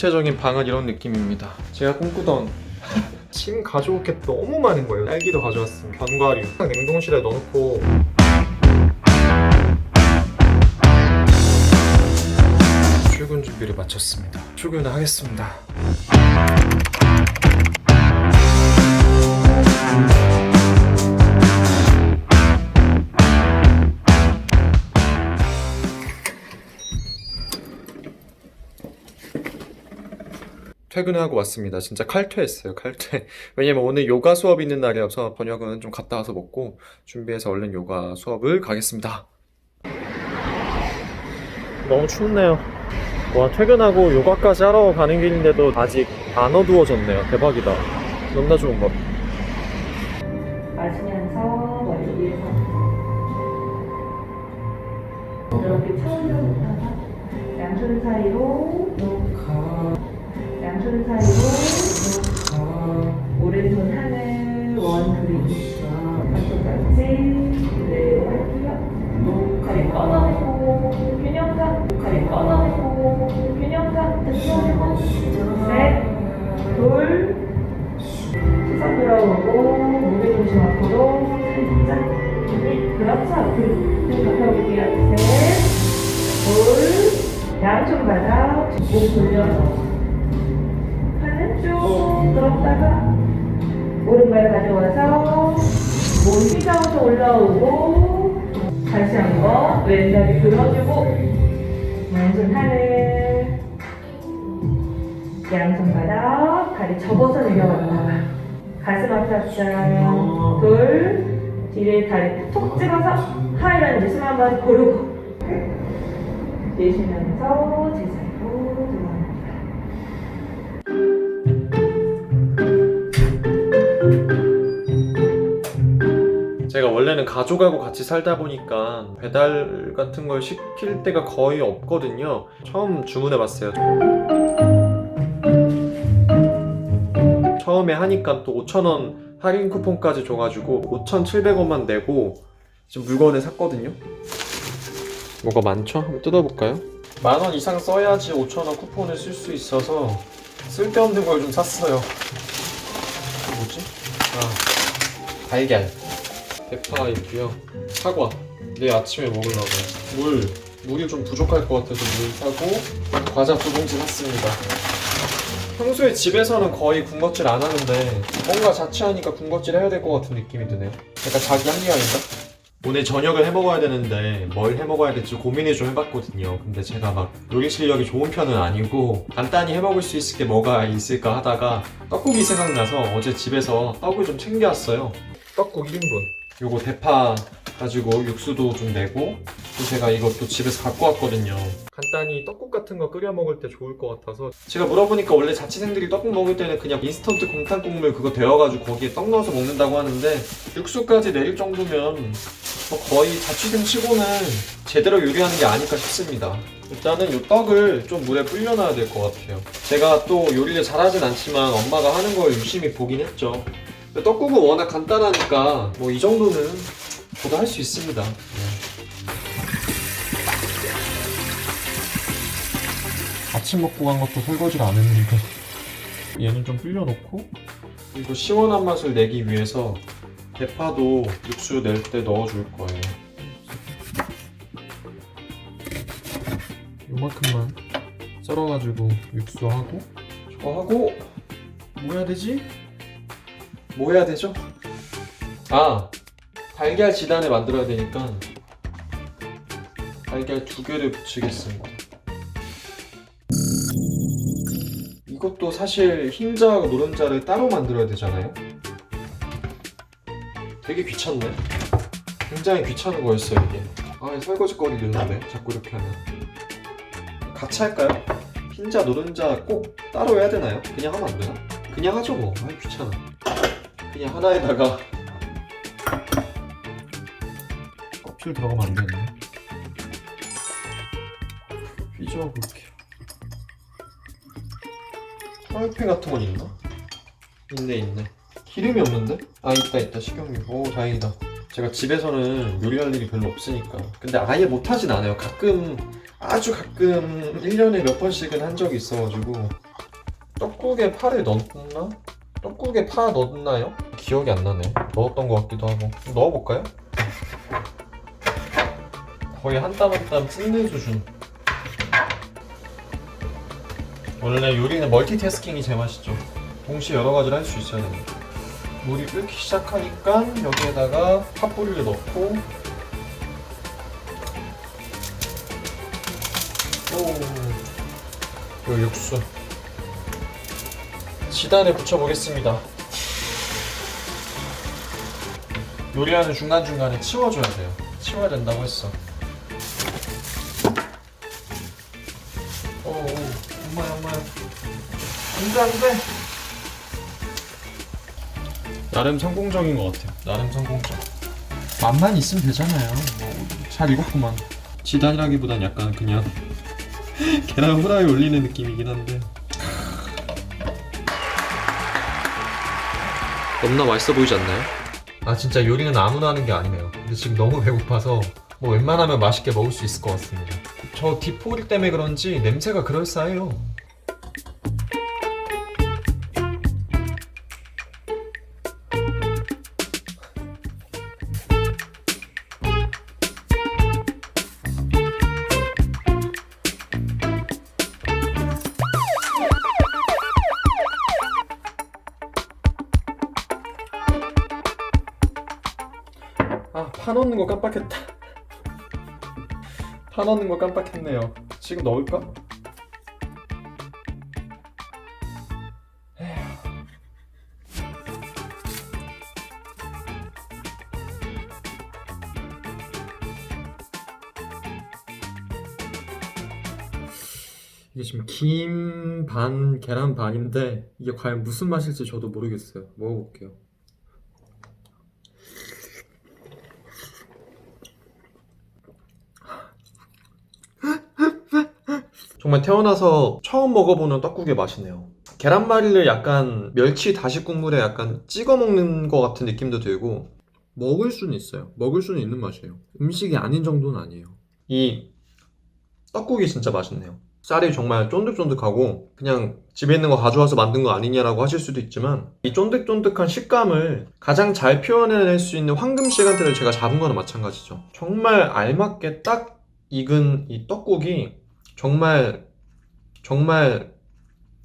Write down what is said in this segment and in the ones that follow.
전체적인 방은 이런 느낌입니다. 제가 꿈꾸던 짐 가져올 게 너무 많은 거예요. 딸기도 가져왔습니다. 견과류. 냉동실에 넣어놓고 출근 준비를 마쳤습니다. 출근을 하겠습니다. 퇴근하고 왔습니다. 진짜 칼퇴했어요, 칼퇴. 왜냐면 오늘 요가 수업 있는 날이어서 저녁은 좀 갔다 와서 먹고 준비해서 얼른 요가 수업을 가겠습니다. 너무 춥네요. 와 퇴근하고 요가까지 하러 가는 길인데도 아직 안 어두워졌네요. 대박이다. 너무나 좋은 것. 마시면서 머리 위에서 그렇죠 앞으로 좀 덮여볼게요 셋 둘 양쪽 바닥 목 돌려서 팔은 쭉 들었다가 오른발 가져와서 몸 휘저어서 올라오고 다시 한 번 왼다리 들어주고 왼손 하늘 양손 바닥 다리 접어서 내려갔다가 가슴 앞잡자 둘 뒤에 다리 톡 찍어서 하이라는 숨 한번 고르고 내쉬면서 제 사이로 들어갑니다 제가 원래는 가족하고 같이 살다 보니까 배달 같은 걸 시킬 때가 거의 없거든요. 처음 주문해 봤어요. 처음에 하니까 또 5,000원 할인 쿠폰까지 줘가지고 5,700원만 내고 지금 물건을 샀거든요. 뭐가 많죠? 한번 뜯어볼까요? 만 원 이상 써야지 5,000원 쿠폰을 쓸 수 있어서 쓸데없는 걸 좀 샀어요. 이게 뭐지? 아, 달걀. 대파 있고요. 사과. 내일 아침에 먹으려고. 물. 물이 좀 부족할 것 같아서 물 사고 과자 두 봉지 샀습니다. 평소에 집에서는 거의 군것질 안 하는데 뭔가 자취하니까 군것질 해야 될 것 같은 느낌이 드네요. 약간 자기 합리화인가? 오늘 저녁을 해 먹어야 되는데 뭘 해 먹어야 될지 고민을 좀 해봤거든요. 근데 제가 막 요리 실력이 좋은 편은 아니고 간단히 해 먹을 수 있을 게 뭐가 있을까 하다가 떡국이 생각나서 어제 집에서 떡을 좀 챙겨왔어요. 떡국 1인분. 요거 대파 가지고 육수도 좀 내고 또 제가 이것도 집에서 갖고 왔거든요. 간단히 떡국 같은 거 끓여 먹을 때 좋을 것 같아서 제가 물어보니까 원래 자취생들이 떡국 먹을 때는 그냥 인스턴트 공탄 국물 그거 데워가지고 거기에 떡 넣어서 먹는다고 하는데 육수까지 내릴 정도면 뭐 거의 자취생 치고는 제대로 요리하는 게 아닐까 싶습니다. 일단은 이 떡을 좀 물에 불려놔야 될 것 같아요. 제가 또 요리를 잘하진 않지만 엄마가 하는 걸 유심히 보긴 했죠. 떡국은 워낙 간단하니까 뭐 이 정도는 저도 할 수 있습니다. 아침 먹고 간 것도 설거지를 안 했는데 얘는 좀 불려놓고 그리고 시원한 맛을 내기 위해서 대파도 육수 낼 때 넣어줄 거예요. 요만큼만 썰어가지고 육수하고 저거 하고 뭐 해야 되지? 뭐 해야 되죠? 아 달걀 지단을 만들어야 되니까 달걀 두 개를 붙이겠습니다. 이것도 사실 흰자하고 노른자를 따로 만들어야 되잖아요. 되게 귀찮네. 굉장히 귀찮은 거였어요 이게. 아 설거지 거리 늘는데 자꾸 이렇게 하면. 같이 할까요? 흰자 노른자 꼭 따로 해야 되나요? 그냥 하면 안 되나? 그냥 하죠 뭐. 아 귀찮아. 그냥 하나에다가 껍질 들어가면 안 되네. 휘저어 볼게요. 프라이팬 같은 건 있나? 있네 있네. 기름이 없는데? 아 있다 있다 식용유. 오 다행이다. 제가 집에서는 요리할 일이 별로 없으니까. 근데 아예 못하진 않아요. 가끔 아주 가끔 1년에 몇 번씩은 한 적이 있어가지고 떡국에 파를 넣었나? 떡국에 파 넣었나요? 기억이 안 나네. 넣었던 것 같기도 하고. 좀 넣어볼까요? 거의 한 땀 한땀 찢는 수준. 원래 요리는 멀티태스킹이 제맛이죠. 동시에 여러 가지를 할 수 있어야 됩니다. 물이 끓기 시작하니까 여기에다가 팥뿌리를 넣고 오, 요 육수 지단에 붙여보겠습니다. 요리하는 중간중간에 치워줘야 돼요. 치워야 된다고 했어. 안 돼, 안 돼. 나름 성공적인 것 같아요. 나름 성공적. 맛만 있으면 되잖아요. 뭐, 잘 익었구만. 지단이라기보단 약간 그냥 계란 후라이 올리는 느낌이긴 한데. 너무나 맛있어 보이지 않나요? 아 진짜 요리는 아무나 하는 게 아니네요. 근데 지금 너무 배고파서 뭐 웬만하면 맛있게 먹을 수 있을 것 같습니다. 저 디포일 때문에 그런지 냄새가 그럴싸해요. 아, 파 넣는 거 깜빡했다. 파 넣는 거 깜빡했네요. 지금 넣을까? 이게 지금 김 반, 계란 반인데 이게 과연 무슨 맛일지 저도 모르겠어요. 먹어볼게요. 정말 태어나서 처음 먹어보는 떡국의 맛이네요. 계란말이를 약간 멸치 다시 국물에 약간 찍어 먹는 것 같은 느낌도 들고 먹을 수는 있어요. 먹을 수는 있는 맛이에요. 음식이 아닌 정도는 아니에요. 이 떡국이 진짜 맛있네요. 쌀이 정말 쫀득쫀득하고 그냥 집에 있는 거 가져와서 만든 거 아니냐라고 하실 수도 있지만 이 쫀득쫀득한 식감을 가장 잘 표현해낼 수 있는 황금 시간대를 제가 잡은 거나 마찬가지죠. 정말 알맞게 딱 익은 이 떡국이 정말 정말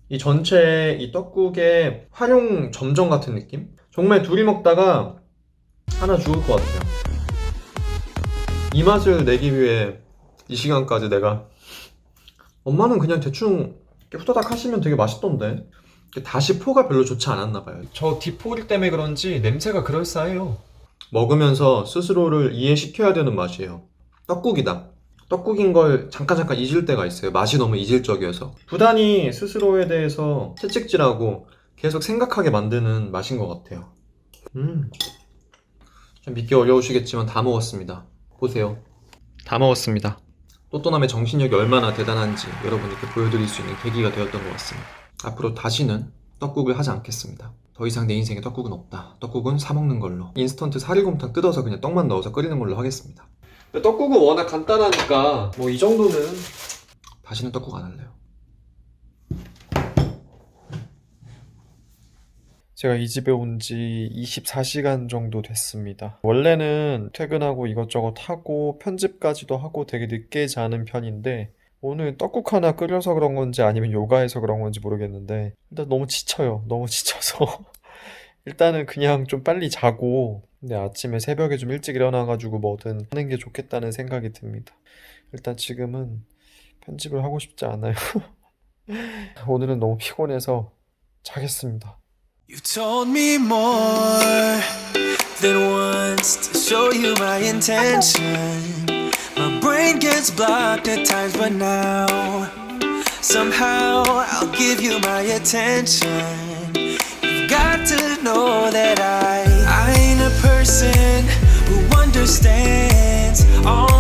이 전체 이 떡국의 활용 점정 같은 느낌? 정말 둘이 먹다가 하나 죽을 것 같아요. 이 맛을 내기 위해 이 시간까지 내가 엄마는 그냥 대충 후다닥 하시면 되게 맛있던데 다시 포가 별로 좋지 않았나 봐요. 저 디포일 때문에 그런지 냄새가 그럴싸해요. 먹으면서 스스로를 이해시켜야 되는 맛이에요. 떡국이다. 떡국인 걸 잠깐 잠깐 잊을 때가 있어요. 맛이 너무 이질적이어서. 부단히 스스로에 대해서 채찍질하고 계속 생각하게 만드는 맛인 것 같아요. 음. 좀 믿기 어려우시겠지만 다 먹었습니다. 보세요. 다 먹었습니다. 또또남의 정신력이 얼마나 대단한지 여러분께 보여드릴 수 있는 계기가 되었던 것 같습니다. 앞으로 다시는 떡국을 하지 않겠습니다. 더 이상 내 인생에 떡국은 없다. 떡국은 사 먹는 걸로. 인스턴트 사리곰탕 뜯어서 그냥 떡만 넣어서 끓이는 걸로 하겠습니다. 떡국은 워낙 간단하니까 뭐 이 정도는 다시는 떡국 안 할래요. 제가 이 집에 온 지 24시간 정도 됐습니다. 원래는 퇴근하고 이것저것 하고 편집까지도 하고 되게 늦게 자는 편인데 오늘 떡국 하나 끓여서 그런 건지 아니면 요가해서 그런 건지 모르겠는데 일단 너무 지쳐요. 너무 지쳐서 일단은 그냥 좀 빨리 자고 근데 아침에 새벽에 좀 일찍 일어나가지고 뭐든 하는 게 좋겠다는 생각이 듭니다. 일단 지금은 편집을 하고 싶지 않아요. 오늘은 너무 피곤해서 자겠습니다. You told me more than once to show you my intention. My brain gets blocked at times, but now somehow I'll give you my attention. You've got to know that I, understands. All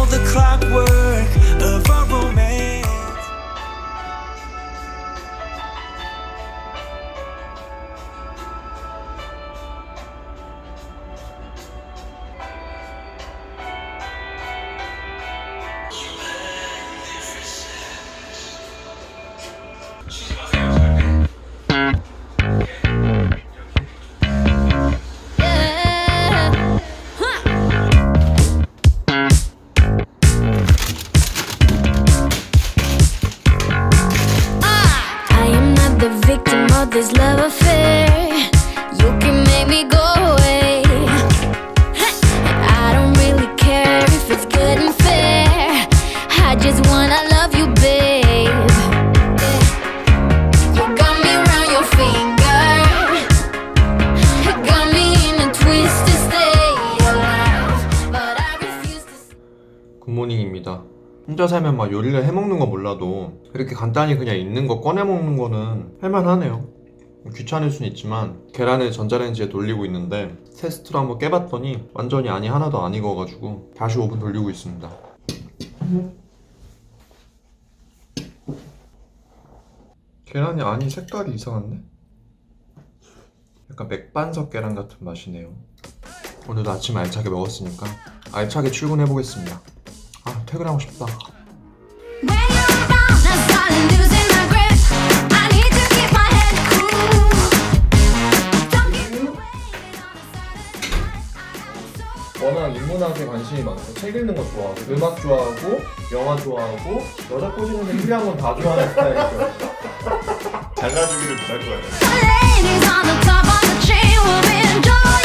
about this love affair. You can make me go away. I don't really care if it's good and fair. I just wanna love you, babe. You got me around your finger. Got me in a twist to stay alive. But I refuse to. 굿모닝입니다. 혼자 살면 막 요리를 해 먹는 건 몰라도 이렇게 간단히 그냥 있는 거 꺼내 먹는 거는 할만하네요. 귀찮을 수는 있지만 계란을 전자레인지에 돌리고 있는데 테스트로 한번 깨봤더니 완전히 안이 하나도 안 익어가지고 다시 오븐 돌리고 있습니다. 계란이 안이 색깔이 이상한데? 약간 맥반석 계란 같은 맛이네요. 오늘도 아침 알차게 먹었으니까 알차게 출근해 보겠습니다. 아 퇴근하고 싶다. 워낙 인문학에 관심이 많고 책 읽는 거 좋아하고 음악 좋아하고 영화 좋아하고 여자 꼬시는 필요한 건 다 좋아하는 스타일이죠. 달라주기를 바랄. The